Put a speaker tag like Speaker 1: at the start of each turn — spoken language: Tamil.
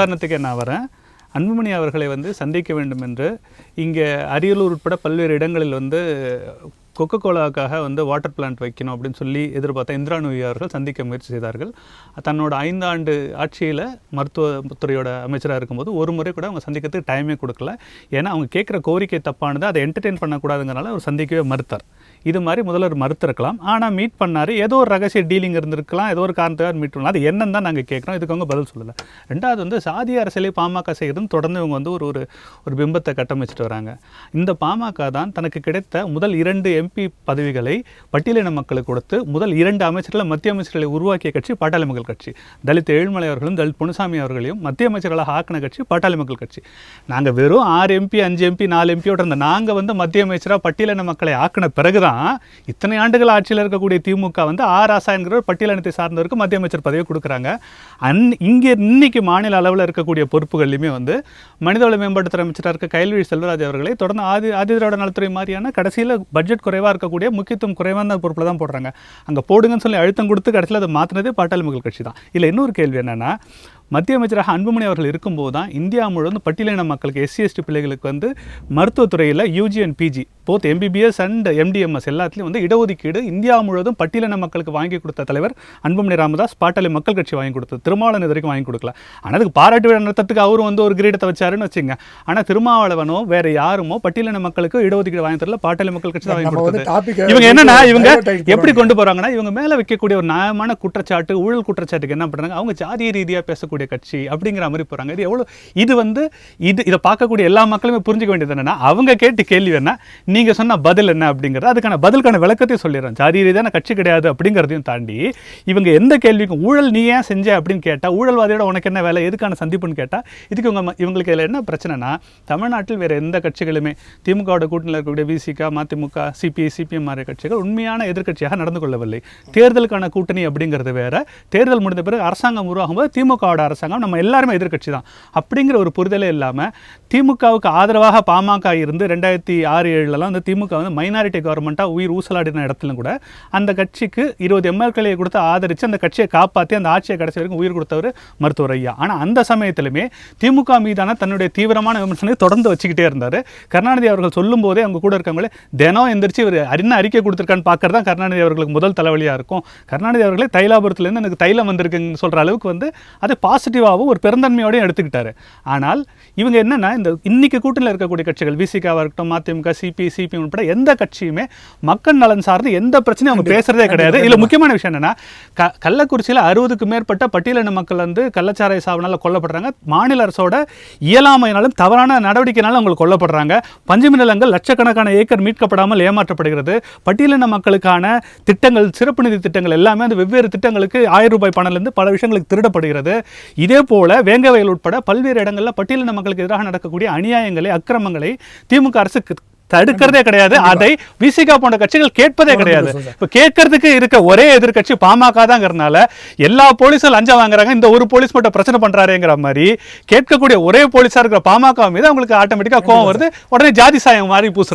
Speaker 1: உதாரணத்துக்கே நான் வரேன். அன்புமணி அவர்களை வந்து சந்திக்க வேண்டும் என்று இங்கே அரியலூர் உட்பட பல்வேறு இடங்களில் வந்து கொக்கோ கோலாவுக்காக வந்து வாட்டர் பிளான்ட் வைக்கணும் அப்படின்னு சொல்லி எதிர்பார்த்த இந்திரா நூயி அவர்கள் சந்திக்க முயற்சி செய்தார்கள். தன்னோட ஐந்தாண்டு ஆட்சியில் மருத்துவத்துறையோட அமைச்சராக இருக்கும்போது ஒரு முறை கூட அவங்க சந்திக்கிறதுக்கு டைமே கொடுக்கல. ஏன்னா அவங்க கேட்குற கோரிக்கை தப்பானது அதை என்டர்டெயின் பண்ணக்கூடாதுங்கிறனால அவர் சந்திக்கவே மறுத்தார். இது மாதிரி முதல்வர் மறுத்திருக்கலாம். ஆனால் மீட் பண்ணாரு. ஏதோ ஒரு ரகசிய டீலிங் இருந்திருக்கலாம். ஏதோ ஒரு காரணத்துக்காக மீட் பண்ணலாம் அது என்னன்னு தான் நாங்கள் கேட்குறோம். இதுக்கு அவங்க பதில் சொல்லலை. ரெண்டாவது வந்து சாதி அரசியலே பாமக செய்கிறதுன்னு தொடர்ந்து இவங்க வந்து ஒரு ஒரு ஒரு பிம்பத்தை கட்டமைச்சிட்டு வராங்க. இந்த பாமக தான் தனக்கு கிடைத்த முதல் இரண்டு எம்பி பதவிகளை பட்டியலின மக்களுக்கு கொடுத்து முதல் இரண்டு அமைச்சர்களை மத்திய அமைச்சர்களை உருவாக்கிய கட்சி பாட்டாளி மக்கள் கட்சி. தலித் ஏழுமலை அவர்களும் தலித் பொன்னுசாமி அவர்களையும் மத்திய அமைச்சர்களாக ஆக்கின கட்சி பாட்டாளி மக்கள் கட்சி. நாங்கள் வெறும் ஆறு எம்பி அஞ்சு எம்பி நாலு எம்பியோட இருந்த நாங்கள் வந்து மத்திய அமைச்சராக பட்டியலின மக்களை ஆக்கின பிறகு பிறகுதான் இத்தனை ஆண்டுகள் ஆட்சியில் இருக்கக்கூடிய திமுக வந்து ஆர் ஆசாங்கிற ஒரு பட்டியலினத்தை சார்ந்தவருக்கு மத்திய அமைச்சர் பதவி கொடுக்குறாங்க. அன் இங்கே இன்னைக்கு மாநில அளவில் இருக்கக்கூடிய பொறுப்புகள்லையுமே வந்து மனிதவள மேம்பாட்டுத்துறை அமைச்சராக இருக்க கைல்வி செல்வராஜ் அவர்களை தொடர்ந்து ஆதி ஆதிதிராவிட நலத்துறை மாதிரியான கடைசியில் பட்ஜெட் குறைவாக இருக்கக்கூடிய முக்கியத்துவம் குறைவான பொறுப்பில் தான் போடுறாங்க. அங்கே போடுங்கன்னு சொல்லி அழுத்தம் கொடுத்து கடைசியில் அதை மாற்றினதே பாட்டாளி மக்கள் கட்சி தான் இல்லை இன்னொரு கேள்வி என்னன்னா மத்திய அமைச்சராக அன்புமணி அவர்கள் இருக்கும்போது தான் இந்தியா முழுவதும் பட்டியலின மக்களுக்கு எஸ்சி எஸ்டி பிள்ளைகளுக்கு வந்து மருத்துவத்துறையில் UG and PG both MBBS and MD MS எல்லாத்துலேயும் வந்து இடஒதுக்கீடு இந்தியா முழுவதும் பட்டியலின மக்களுக்கு வாங்கி கொடுத்த தலைவர் அன்புமணி ராமதாஸ் பாட்டாளி மக்கள் கட்சி வாங்கி கொடுத்தது திருமாவளவன் இது வரைக்கும் வாங்கி கொடுக்கல. ஆனால் அதுக்கு பாராட்டு விழா நடத்துறதுக்கு அவரும் வந்து ஒரு கிரீடத்தை வச்சாருன்னு வச்சுங்க. ஆனால் திருமாவளவனோ வேற யாருமோ பட்டியலின மக்களுக்கு இடஒதுக்கீடு வாங்கி தரல பாட்டாளி மக்கள் கட்சி தான் வாங்கி கொடுத்தது. இவங்க என்னன்னா இவங்க எப்படி கொண்டு போறாங்கன்னா இவங்க மேல வைக்கக்கூடிய ஒரு நியாயமான குற்றச்சாட்டு ஊழல் குற்றச்சாட்டுக்கு என்ன பண்றாங்க? அவங்க ஜாதிய ரீதியா பேசக்கூடிய கட்சி அப்படிங்கிற மாதிரி போகிறாங்க இது எவ்வளவு இது வந்து இது இதை பார்க்கக்கூடிய எல்லா மக்களுமே புரிஞ்சுக்க வேண்டியது என்னன்னா அவங்க கேட்டு கேள்வி என்ன நீங்க சொன்ன பதில் என்ன அப்படிங்கிறது அதுக்கான பதிலுக்கான விளக்கத்தையும் சொல்லிடுறேன். ஜாதி ரீதியான கட்சி கிடையாது அப்படிங்கிறதையும் தாண்டி இவங்க எந்த கேள்விக்கும் ஊழல் நீ ஏன் செஞ்ச அப்படின்னு கேட்டால் ஊழல்வாதியோட உனக்கு என்ன வேலை எதுக்கான சந்திப்புன்னு கேட்டால் இதுக்கு இவங்க இவங்களுக்கு இதில் என்ன பிரச்சனைனா தமிழ்நாட்டில் வேறு எந்த கட்சிகளுமே திமுகவோட கூட்டணியில் இருக்கக்கூடிய விசிக மதிமுக சிபிஐ சிபிஎம் மாதிரி கட்சிகள் உண்மையான எதிர்க்கட்சியாக நடந்து கொள்ளவில்லை. தேர்தலுக்கான கூட்டணி அப்படிங்கிறது வேற. தேர்தல் முடிந்த பிறகு அரசாங்கம் உருவாகும் போது திமுகவோட அரசாங்கம் நம்ம எல்லாருமே எதிர்கட்சி தான். அப்படிங்கிற ஒரு புரிதலே இல்லாமல் திமுகவுக்கு ஆதரவாக பாமக இருந்து ரெண்டாயிரத்தி ஆறு ஏழுலலாம் வந்து திமுக வந்து மைனாரிட்டி கவர்மெண்ட்டாக உயிர் ஊசலாடின இடத்துல கூட அந்த கட்சிக்கு இருபது எம்எல்களை கொடுத்து ஆதரித்து அந்த கட்சியை காப்பாற்றி அந்த ஆட்சியை கடைசி வரைக்கும் உயிர் கொடுத்தவர் மருத்துவர் ஐயா. ஆனால் அந்த சமயத்திலுமே திமுக மீதான தன்னுடைய தீவிரமான விமர்சனத்தை தொடர்ந்து வச்சுக்கிட்டே இருந்தார். கருணாநிதி அவர்கள் சொல்லும் போதே அவங்க கூட இருக்கவங்களே தினம் எந்திரிச்சு இவர் என்ன அறிக்கை கொடுத்துருக்கான்னு பார்க்கறது தான் கருணாநிதி அவர்களுக்கு முதல் தலைவலியாக இருக்கும். கருணாநிதி அவர்களே தைலாபுரத்துலேருந்து எனக்கு தைலம் வந்திருக்குன்னு சொல்கிற அளவுக்கு வந்து அதை பாசிட்டிவாகவும் ஒரு பெருந்தன்மையோடையும் எடுத்துக்கிட்டாரு. ஆனால் இவங்க என்னன்னா இந்த இன்னைக்கு கூட்டணியில் இருக்கக்கூடிய கட்சிகள் விசிகாவாக இருக்கட்டும் மதிமுக சிபி சிபிஎம் உட்பட எந்த கட்சியுமே மக்கள் நலன் சார்ந்து எந்த பிரச்சனையும் அவங்க பேசுறதே கிடையாது. இதுல முக்கியமான விஷயம் என்னன்னா க கள்ளக்குறிச்சியில் அறுபதுக்கு மேற்பட்ட பட்டியலின மக்கள் வந்து கள்ளச்சாராய சாவனால கொல்லப்படுறாங்க. மாநில அரசோட இயலாமையினாலும் தவறான நடவடிக்கைனாலும் அவங்க கொல்லப்படுறாங்க. பஞ்சமி நிலங்கள் லட்சக்கணக்கான ஏக்கர் மீட்கப்படாமல் ஏமாற்றப்படுகிறது. பட்டியலின மக்களுக்கான திட்டங்கள் சிறப்பு நிதி திட்டங்கள் எல்லாமே அந்த வெவ்வேறு திட்டங்களுக்கு ஆயிரம் ரூபாய் பணம்லேருந்து பல விஷயங்களுக்கு திருடப்படுகிறது. இதே போல வேங்கவயல் உட்பட பல்வேறு இடங்களில் பட்டியலின மக்களுக்கு எதிராக நடக்கக்கூடிய அநியாயங்களை அக்கிரமங்களை திமுக அரசு தடுக்கிறதே கிடையாது. அதை விசிகா போன்ற கட்சிகள் கேட்பதே கிடையாது. இப்ப கேட்கறதுக்கு இருக்க ஒரே எதிர்க்கட்சி பாமக தாங்கிறதுனால எல்லா போலீஸும் லஞ்சம் வாங்குறாங்க. இந்த ஒரு போலீஸ் மட்டும் பிரச்சனை பண்றாருங்கிற மாதிரி கேட்கக்கூடிய ஒரே போலீஸா இருக்கிற பாமக மீது அவங்களுக்கு ஆட்டோமேட்டிக்கா கோவம் வருது. உடனே ஜாதி சாயம் மாதிரி பூசுறாங்க.